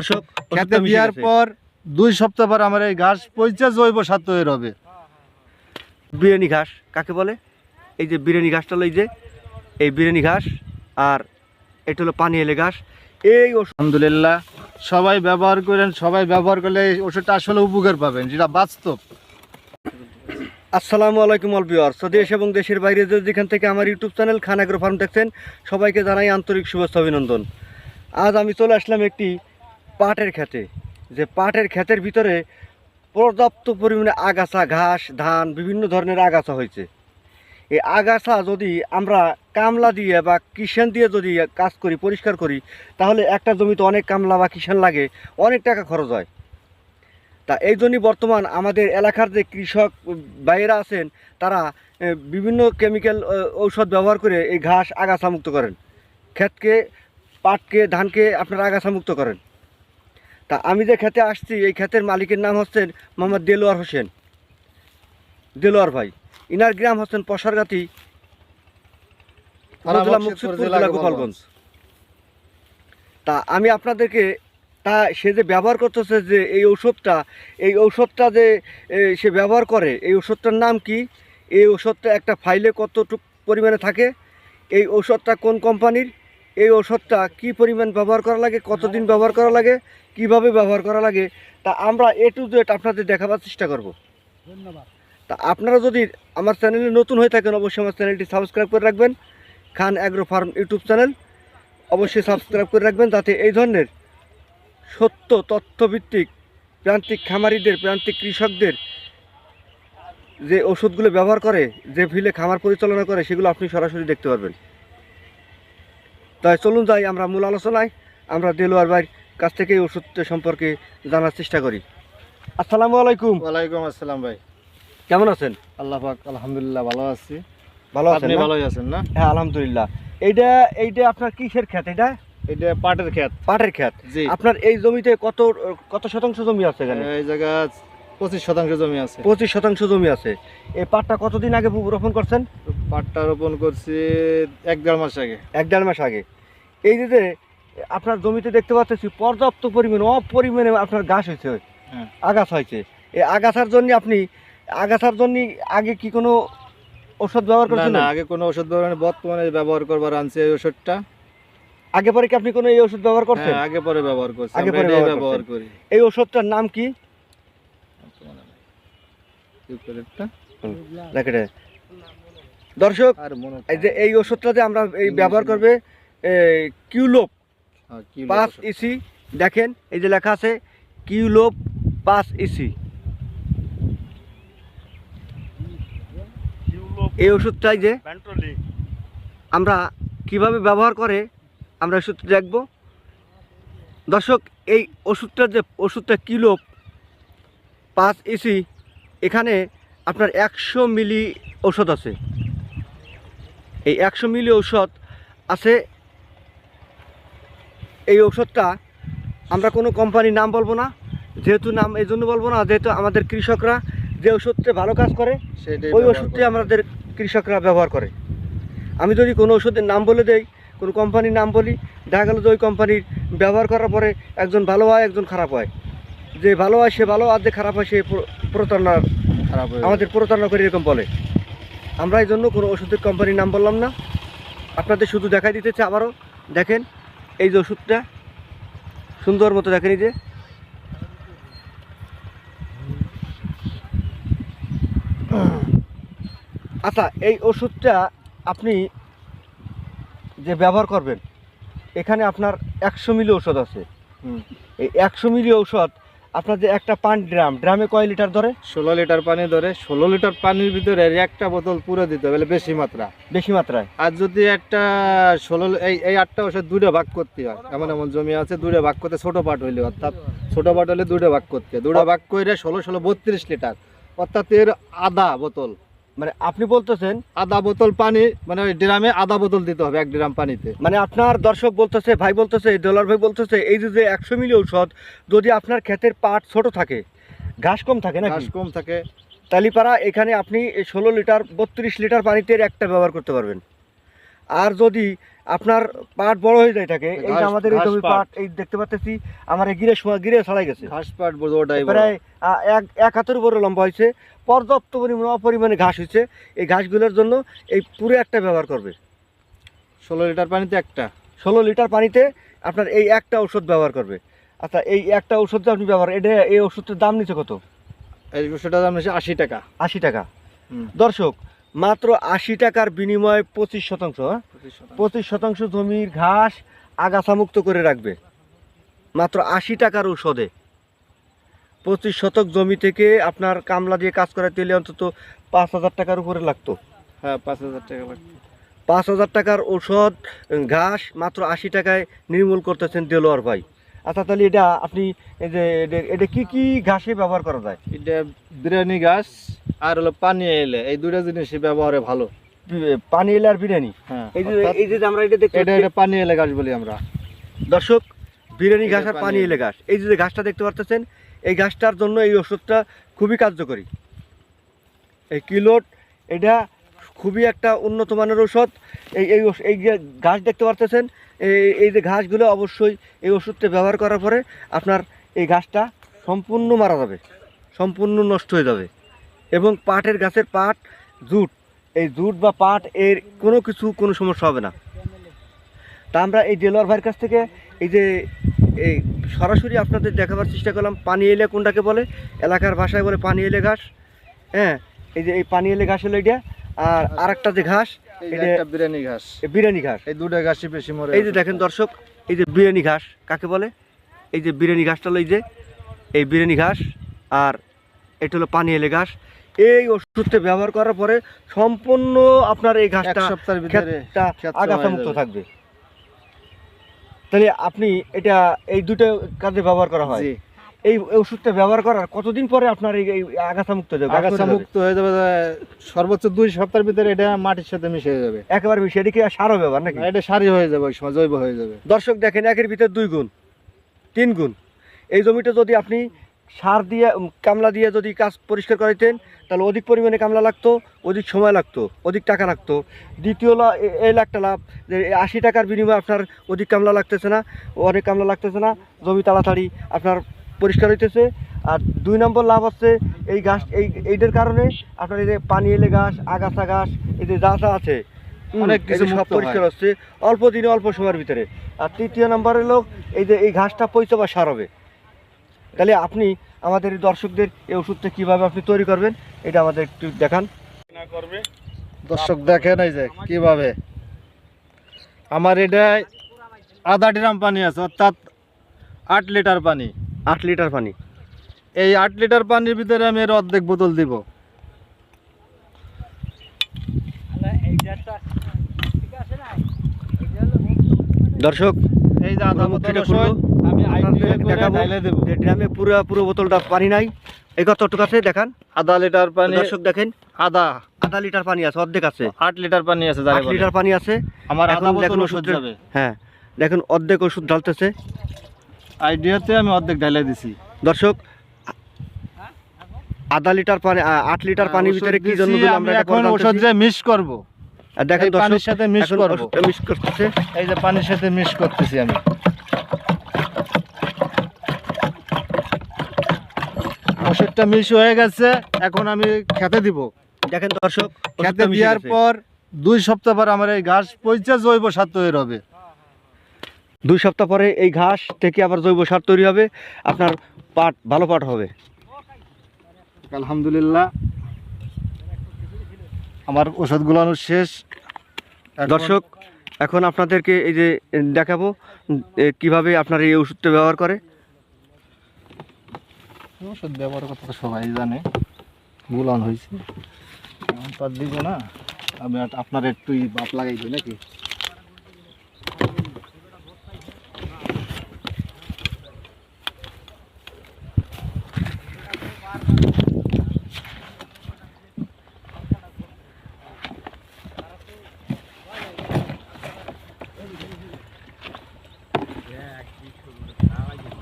খেতে দেওয়ার পর দুই সপ্তাহ পর আমার এই ঘাস পচে জৈব সার তৈরি হবে। বিরিয়ানি ঘাস কাকে বলে? এই যে বিরিয়ানি ঘাসটা হলো এই যে এই বিরিয়ানি ঘাস আর এটা হলো পানি এলে ঘাস। এই আলহামদুলিল্লাহ সবাই ব্যবহার করেন সবাই ব্যবহার করলে এই ওষুধটা আসলে উপকার পাবেন যেটা বাস্তব। আসসালামু আলাইকুম অলবিওর স্বদেশ এবং দেশের বাইরে যেখান থেকে আমার YouTube channel Khan agro farm দেখছেন সবাইকে জানাই আন্তরিক শুভেচ্ছা অভিনন্দন। আজ আমি চলে আসলাম একটি পাটের খেতে যে পাটের ক্ষেতের ভিতরে পর্যাপ্ত পরিমাণে আগাছা, ঘাস, ধান, বিভিন্ন ধরনের আগাছা হয়েছে। এই আগাছা যদি আমরা কামলা দিয়ে বা কিষান দিয়ে যদি কাজ করি, পরিষ্কার করি, তাহলে একটা জমিতে অনেক কামলা বা কিষান লাগে, অনেক টাকা খরচ হয়। তা এই জন্যই বর্তমান আমাদের এলাকার যে কৃষক বাইরা আছেন, তারা বিভিন্ন কেমিক্যাল ঔষধ ব্যবহার করে এই ঘাস আগাছা মুক্ত করেন। ক্ষেতকে, পাটকে, ধানকে আপনারা আগাছা মুক্ত করেন। তা আমি যে খেতে আসছি এই ক্ষেতের মালিকের নাম হচ্ছেন মোহাম্মদ দেলোয়ার হোসেন। দেলোয়ার ভাই। ইনার গ্রাম হচ্ছেন পশারগাতি গোপালগঞ্জ। তা আমি আপনাদেরকে তা সে যে ব্যবহার করতেছে যে এই ঔষধটা এই ঔষধটা যে সে ব্যবহার করে এই ওষুধটার নাম কি? এই ওষুধটা একটা ফাইলে কতটুক পরিমাণে থাকে? এই ঔষধটা কোন কোম্পানির? এই ওষুধটা কি পরিমাণ ব্যবহার করা লাগে কতদিন ব্যবহার করা লাগে কীভাবে ব্যবহার করা লাগে তা আমরা এ টু জেড আপনাদের দেখাবার চেষ্টা করব। ধন্যবাদ। তা আপনারা যদি আমার চ্যানেলে নতুন হয়ে থাকেন অবশ্যই আমার চ্যানেলটি সাবস্ক্রাইব করে রাখবেন। Khan agro farm YouTube channel. অবশ্যই সাবস্ক্রাইব করে রাখবেন যাতে এই ধরনের সত্য তথ্যভিত্তিক প্রান্তিক খামারিদের প্রান্তিক কৃষকদের যে ওষুধগুলো ব্যবহার করে যে ভিলে খামার পরিচালনা করে সেগুলো আপনি সরাসরি দেখতে পারবেন। তাই চলুন যাই আমরা মূল আলোচনায়। আমরা দেলোয়ার ভাইয়ের কাছ থেকে এই ওষুধটা সম্পর্কে জানার চেষ্টা করি। আসসালামু আলাইকুম। ওয়ালাইকুম আসসালাম ভাই। কেমন আছেন? আল্লাহ পাক আলহামদুলিল্লাহ ভালো আছি। ভালো আছেন আপনি ভালোই আছেন না? হ্যাঁ আলহামদুলিল্লাহ। এইটা এইটা আপনার কিসের ক্ষেত এটা? এটা পাটের ক্ষেত। পাটের ক্ষেত। জি। আপনার এই জমিতে কত কত শতাংশ জমি আছে এখানে? এই জায়গা পঁচিশ শতাংশ জমি আছে। পঁচিশ শতাংশ জমি আছে। এই পাটটা কতদিন আগে রোপণ করছেন? পাটটা রোপণ করছি এক দেড় মাস আগে। এক দেড় মাস আগে। এই যে আপনার জমিতে দেখতে পাচ্ছি পর্যাপ্ত পরিমাণে অপরিমাণে আপনার ঘাস হয়েছে। হ্যাঁ। আগাছা হয়েছে। এই আগাছার জন্য আপনি আগাছার জন্য আগে কি কোনো ওষুধ ব্যবহার করছেন? না আগে কোনো ওষুধ ব্যবহার। বর্তমানে ব্যবহার করবার আনছি এই ওষুধটা আগে পরে কি আপনি কোনো এই ওষুধ ব্যবহার করছেন? হ্যাঁ আগে পরে ব্যবহার করছি আগে পরে ব্যবহার করি। এই ওষুধটার নাম কি? দর্শক এই যে এই ওষুধটা যে আমরা এই ব্যবহার করবে কিউলোপ হ্যাঁ, পাঁচ ইসি দেখেন এই যে লেখা আছে কিউলোপ পাঁচ ইসি। এই ওষুধটাই যে আমরা কীভাবে ব্যবহার করে আমরা ওষুধটা দেখব। দর্শক এই ওষুধটার যে ওষুধটা কিলোপ পাঁচ ইসি এখানে আপনার একশো মিলি ওষুধ আছে। এই একশো মিলি ঔষধ আছে এই ঔষধটা আমরা কোনো কোম্পানির নাম বলব না যেহেতু নাম এই জন্য বলব না যেহেতু আমাদের কৃষকরা যে ওষুধটা ভালো কাজ করে ওই ওষুধটি আমাদের কৃষকরা ব্যবহার করে। আমি যদি কোনো ওষুধের নাম বলে দেই কোনো কোম্পানির নাম বলি দেখা গেল যে ওই কোম্পানির ব্যবহার করার পরে একজন ভালো হয় একজন খারাপ হয়। যে ভালো হয় সে ভালো আর যে খারাপ হয় সে প্র- প্রতারণার খারাপ হয়ে আমাদের প্রতারণা করে এরকম বলে। আমরা এই জন্য কোনো ওষুধের কোম্পানির নাম বললাম না। আপনাদের শুধু দেখাই দিতেছে আবারও। দেখেন এই যে ওষুধটা সুন্দর মতো দেখেন এই যে আচ্ছা এই ওষুধটা আপনি যে ব্যবহার করবেন এখানে আপনার একশো মিলি ওষুধ আছে হুম। এই একশো মিলি ঔষধ আপনার যে একটা পান ড্রাম ড্রামে কয় লিটার ধরে? ষোলো লিটার পানি ধরে ষোলো লিটার পানির ভিতরে একটা বোতল পুরো দিতে হবে বেশি মাত্রা। বেশি মাত্রায়? আর যদি একটা ষোলো এই এই আটটা বছর দুটো ভাগ করতে হয় এমন এমন জমি আছে দুটো ভাগ করতে ছোটো পাট হইলে অর্থাৎ ছোটো পাট হলে দুটো ভাগ করতে হয়। দুটো ভাগ করে ষোলো ষোলো বত্রিশ লিটার অর্থাৎ এর আধা বোতল। মানে আপনি বলতেছেন আধা বোতল পানি মানে ওই ড্রামে আধা বোতল দিতে হবে এক ড্রাম পানিতে। মানে আপনার দর্শক বলতেছে ভাই বলতেছে ডলার ভাই বলতেছে এই যে একশো মিলি ঔষধ যদি আপনার ক্ষেতের পাট ছোট থাকে ঘাস কম থাকে না ঘাস কম থাকে। তালিপাড়া এখানে আপনি ষোলো লিটার বত্রিশ লিটার পানিতে একটা ব্যবহার করতে পারবেন। আর যদি আপনার পাট বড় হয়ে যায় থাকে এই আমাদের এই জমি পাট। এই দেখতে পাচ্ছি আমার গিরে গিরে ছড়াই গেছে। ঘাস পাট বড় ওটাই প্রায় এক এক হাতের উপরে লম্বা হয়েছে। পর্যাপ্ত পরিমাণে অপরিমাণে ঘাস হয়েছে। এই ঘাসগুলোর জন্য এই পুরো একটা ব্যবহার করবে। ষোলো লিটার পানিতে একটা? ষোলো লিটার পানিতে আপনার এই একটা ওষুধ ব্যবহার করবে। আচ্ছা এই একটা ওষুধ আপনি ব্যবহার এটা এই ওষুধটার দাম নিচ্ছে কত? এই সেটা দাম হচ্ছে আশি টাকা। আশি টাকা। দর্শক মাত্র আশি টাকার বিনিময়ে পঁচিশ শতাংশ হ্যাঁ? পঁচিশ শতাংশ। জমির ঘাস আগাছা মুক্ত করে রাখবে। মাত্র আশি টাকার ঔষধে। পঁচিশ শতক জমি থেকে আপনার কামলা দিয়ে কাজ করাতে হলে অন্তত পাঁচ হাজার টাকার উপরে লাগতো। হ্যাঁ পাঁচ হাজার টাকা লাগবে পাঁচ হাজার টাকার ঔষধ ঘাস মাত্র আশি টাকায় নির্মূল করতেছেন দেলোয়ার ভাই। আচ্ছা তাহলে এটা আপনি যে এটা- কি কি ঘাসে ব্যবহার করা যায়? এটা বিরিয়ানি ঘাস আর হলো পানি এলে এই দুটো জিনিসই ব্যবহারে ভালো। পানি এলে আর বিরিয়ানি? হ্যাঁ এই যে এই যে আমরা এটা দেখতে এটা এটা পানি এলে ঘাস বলি আমরা। দর্শক বিরিয়ানি ঘাস আর পানি। এলে। ঘাস। এই যে ঘাসটা দেখতে পারতেছেন এই গাছটার জন্য এই ওষুধটা খুবই কার্যকরী। এই কিলোট, এটা খুবই একটা উন্নত মানের ঔষধ। এই এই এই যে ঘাস দেখতে পারতেছেন এই এই যে ঘাসগুলো অবশ্যই এই ওষুধটা ব্যবহার করার পরে আপনার এই ঘাসটা সম্পূর্ণ মারা যাবে, সম্পূর্ণ নষ্ট হয়ে যাবে। এবং পাটের গাছের পাট, জুট, এই জুট বা পাট এর কোনো কিছু, কোনো সমস্যা হবে না। তা আমরা এই ডেলোয়ার ভাইয়ের কাছ থেকে এই যে, এই সরাসরি আপনাদের দেখাবার চেষ্টা করলাম। পানি এলে কোনটাকে বলে? এলাকার ভাষায় বলে পানি এলে ঘাস। হ্যাঁ এই যে এই পানি এলে ঘাস হলো এটা। আর আরেকটা যে ঘাস বিরিয়ানি ঘাস। বিরিয়ানি ঘাস। এই দুটো ঘাসই বেশি মরে এই যে দেখেন দর্শক এই যে বিরিয়ানি ঘাস কাকে বলে? এই যে বিরিয়ানি ঘাসটা হলো এই যে এই বিরিয়ানি ঘাস। আর এটা হলো পানি এলে ঘাস। এই ওষুধটা ব্যবহার করার পরে সম্পূর্ণ আপনার এই ঘাসটা সপ্তাহের ভিতরে ক্ষেতটা আগাছা মুক্ত থাকবে। তাহলে আপনি এটা এই দুটো কাজে ব্যবহার করা হয়। এই ওষুধটা ব্যবহার করার কতদিন পরে আপনার এই আগাছা মুক্ত হয়ে যাবে? গাছ আগাছা মুক্ত হয়ে যাবে সর্বোচ্চ দুই সপ্তাহের ভিতরে এটা মাটির সাথে মিশে যাবে। একেবারে মিশে এটা কি আর সারও ব্যবহার নাকি? এটা সারই হয়ে যাবে ওই সময় জৈব হয়ে যাবে। দর্শক দেখেন একের ভিতরে দুই গুণ তিন গুণ। এই জমিটা যদি আপনি সার দিয়ে কামলা দিয়ে যদি কাজ পরিষ্কার করাইতেন তাহলে অধিক পরিমাণে কামলা লাগতো অধিক সময় লাগতো অধিক টাকা লাগতো। দ্বিতীয় এই একটা লাভ যে আশি টাকার বিনিময়ে আপনার অধিক কামলা লাগতেছে না অনেক কামলা লাগতেছে না জমি তাড়াতাড়ি আপনার পরিষ্কার হইতেছে। আর দুই নম্বর লাভ হচ্ছে এই গাছ এই এইটার কারণে আপনার এই যে পানি এলে গাছ আগাছা গাছ এই যে যা যা আছে অনেক কিছু সব পরিষ্কার হচ্ছে অল্প দিনে অল্প সময়ের ভিতরে। আর তৃতীয় নম্বরের লোক এই যে এই ঘাসটা পৈতে বা সার হবে। তাহলে আপনি আমাদের দর্শকদের এই ওষুধটা কীভাবে আপনি তৈরি করবেন এটা আমাদের একটু দেখান। করবে দর্শক দেখেন এই যে কীভাবে? আমার এটা আধা ড্রাম পানি আছে অর্থাৎ আট লিটার পানি। আট লিটার পানি। এই আট লিটার পানির ভিতরে আমি এর অর্ধেক বোতল দিব। দর্শক এই যে আধা বোতল দেখাবো। যে ড্রামে পুরো পুরো বোতলটা পানি নাই। এই কতটুকু আছে দেখান। আধা লিটার পানি দর্শক দেখেন আধা আধা লিটার পানি আছে অর্ধেক আছে। আট লিটার পানি আছে আট লিটার পানি আছে। আমার এখন দেখুন ওষুধ যাবে। হ্যাঁ দেখুন অর্ধেক ওষুধ ঢালতেছে। আইডিয়াতে আমি অর্ধেক ঢাইলে দিছি। দর্শক আধা লিটার পানি আট লিটার পানির ভিতরে কি জন্য আমি আমরা এখন ওষুধ যে মিক্স করব। আর দেখেন দর্শক সাথে মিক্স করব। মিক্স করতেছে। এই যে পানির সাথে মিক্স করতেছি আমি। ওষুধটা মিক্স হয়ে গেছে এখন আমি খেতে দিব। দেখেন দর্শক খেতে দেওয়ার পর দুই সপ্তাহ পর আমার এই ঘাস পচে জৈব সার তৈরি হবে। দুই সপ্তাহ পরে এই ঘাস থেকে আবার জৈব সার তৈরি হবে আপনার পাট ভালো পাট হবে। আলহামদুলিল্লাহ। আমার ওষুধ গুলানো শেষ। দর্শক এখন আপনাদেরকে এই যে দেখাবো কীভাবে আপনার এই ওষুধটা ব্যবহার করে। ওষুধ ব্যবহার কথা তো সবাই জানে। গুলান হয়েছে। এখন তো আর দিব না। আমি আপনার একটু বাপ লাগাই দিই নাকি?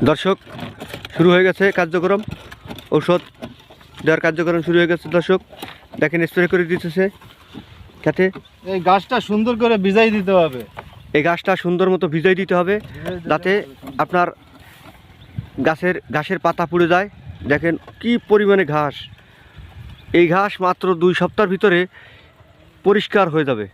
দর্শক শুরু হয়ে গেছে কার্যক্রম। ঔষধ দেওয়ার কার্যক্রম শুরু হয়ে গেছে দর্শক। দেখেন স্প্রে করে দিতেছে। খেতে এই গাছটা সুন্দর করে ভিজাই দিতে হবে। এই গাছটা সুন্দর মতো ভিজাই দিতে হবে যাতে আপনার গাছের ঘাসের পাতা পুড়ে যায়। দেখেন কি পরিমাণে ঘাস। এই ঘাস মাত্র দুই সপ্তাহের ভিতরে পরিষ্কার হয়ে যাবে।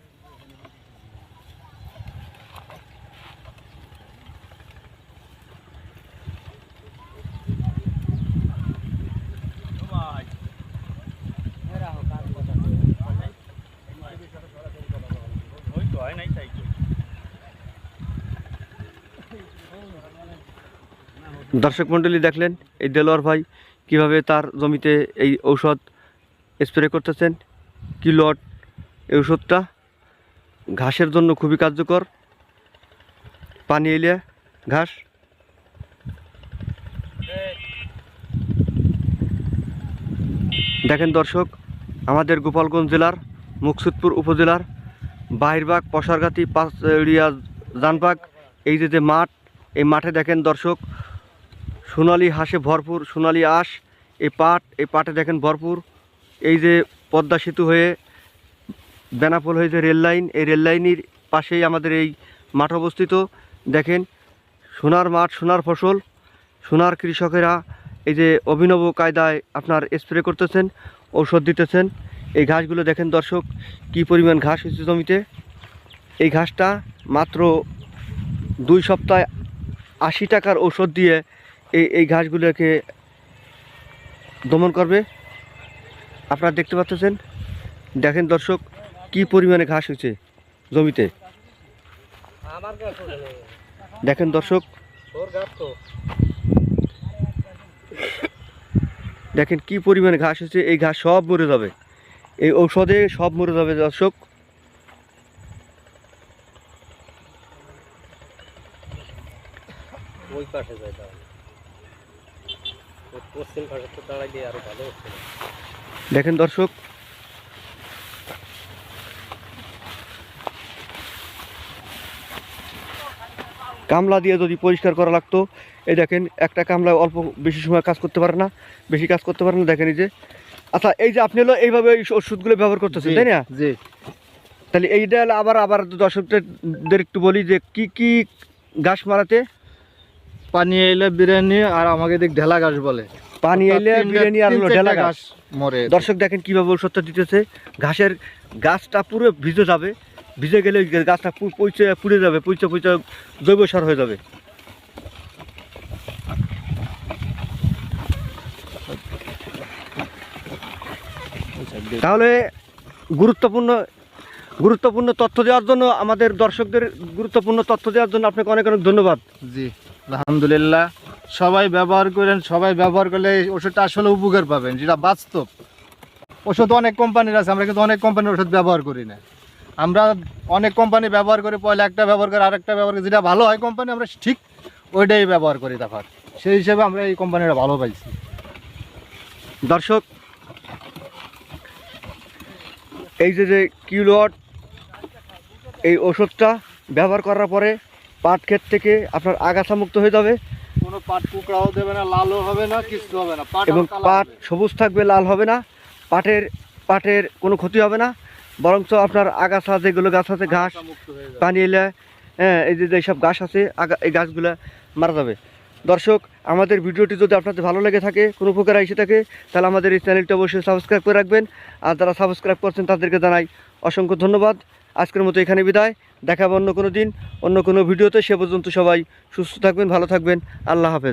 দর্শক মণ্ডলী দেখলেন এই দেলোয়ার ভাই কীভাবে তার জমিতে এই ঔষধ স্প্রে করতেছেন, কি লট এই ওষুধটা ঘাসের জন্য খুবই কার্যকর। পানি এলে ঘাস। দেখেন দর্শক, আমাদের গোপালগঞ্জ জেলার, মুকসুদপুর উপজেলার বাহিরবাগ পশারগাতি পাঁচড়িয়া জানবাগ, এই যে যে মাঠ, এই মাঠে দেখেন দর্শক সোনালি হাঁসে ভরপুর, সোনালি আঁশ। এই পাট, এই পাটে দেখেন ভরপুর। এই যে পদ্মা সেতু হয়ে বেনাপোল হয়ে যে রেল লাইন, এই রেল লাইনের পাশেই আমাদের এই মাঠ অবস্থিত। দেখেন, সোনার মাঠ, সোনার ফসল, সোনার কৃষকেরা এই যে অভিনব কায়দায় আপনার স্প্রে করতেছেন, ঔষধ দিতেছেন। এই ঘাসগুলো দেখেন দর্শক, কি পরিমাণ ঘাস হয়েছে জমিতে। এই ঘাসটা মাত্র দুই সপ্তাহে আশি টাকার ঔষধ দিয়ে এই এই ঘাসগুলোকে দমন করবে। আপনারা দেখতে পাচ্ছেন? দেখেন দর্শক, কি পরিমাণে ঘাস হয়েছে জমিতে। দেখেন দর্শক। দেখেন কি পরিমাণে ঘাস হয়েছে, এই ঘাস সব মরে যাবে। এই ঔষধে সব মরে যাবে দর্শক। ওই পাশে যায় পশ্চিম ভালো দেখেন দর্শক। কামলা দিয়ে যদি পরিষ্কার করা লাগতো এই দেখেন একটা কামলা অল্প বেশি সময় কাজ করতে পারে না বেশি কাজ করতে পারে না দেখেন এই যে। আচ্ছা এই যে আপনি হলো এইভাবে এই ওষুধগুলো ব্যবহার করতেছেন তাই না? জি। তাহলে এইটা হলো আবার আবার দর্শকদের একটু বলি যে কি কি গাছ মারাতে পানি এলে বিরিয়ানি আর আমাকে দেখ ঢেলা ঘাস বলে। পানি এলে বিরিয়ানি আর হলো ঢেলা ঘাস মরে। দর্শক দেখেন কীভাবে ওষুধটা দিতেছে। ঘাসের গাছটা পুরো ভিজে যাবে। ভিজে গেলে গাছটা পচে পুড়ে যাবে পচে পচে জৈব সার হয়ে যাবে। তাহলে গুরুত্বপূর্ণ গুরুত্বপূর্ণ তথ্য দেওয়ার জন্য আমাদের দর্শকদের গুরুত্বপূর্ণ তথ্য দেওয়ার জন্য আপনাকে অনেক অনেক ধন্যবাদ। জি আলহামদুলিল্লাহ। সবাই ব্যবহার করেন সবাই ব্যবহার করলে এই ওষুধটা আসলে উপকার পাবেন যেটা বাস্তব। ওষুধ অনেক কোম্পানির আছে আমরা কিন্তু অনেক কোম্পানির ওষুধ ব্যবহার করি না। আমরা অনেক কোম্পানি ব্যবহার করি পয়লা একটা ব্যবহার করে আরেকটা ব্যবহার করি যেটা ভালো হয় কোম্পানি আমরা ঠিক ওইটাই ব্যবহার করি তখন সেই হিসেবে আমরা এই কোম্পানিটা ভালো পাইছি। দর্শক এই যে যে কিউলট এই ওষুধটা ব্যবহার করার পরে পাট ক্ষেত থেকে আপনার আগাছা মুক্ত হয়ে যাবে। কোনো পাট কুকড়াও দেবে না লালও হবে না কিছু হবে না। পাট এবং পাট সবুজ থাকবে লাল হবে না। পাটের পাটের কোনো ক্ষতি হবে না। বরঞ্চ আপনার আগাছা যেগুলো গাছ আছে ঘাস পানি এলে হ্যাঁ এই যে যেসব গাছ আছে আগা এই গাছগুলো মারা যাবে। দর্শক আমাদের ভিডিওটি যদি আপনাদের ভালো লেগে থাকে কোনো উপকার এসে থাকে তাহলে আমাদের এই চ্যানেলটি অবশ্যই সাবস্ক্রাইব করে রাখবেন। আর যারা সাবস্ক্রাইব করছেন তাদেরকে জানাই অসংখ্য ধন্যবাদ। আজকের মতো এখানে বিদায়। দেখাবো অন্য কোনো দিন, অন্য কোনো ভিডিওতে। সে পর্যন্ত সবাই সুস্থ থাকবেন, ভালো থাকবেন। আল্লাহ হাফেজ।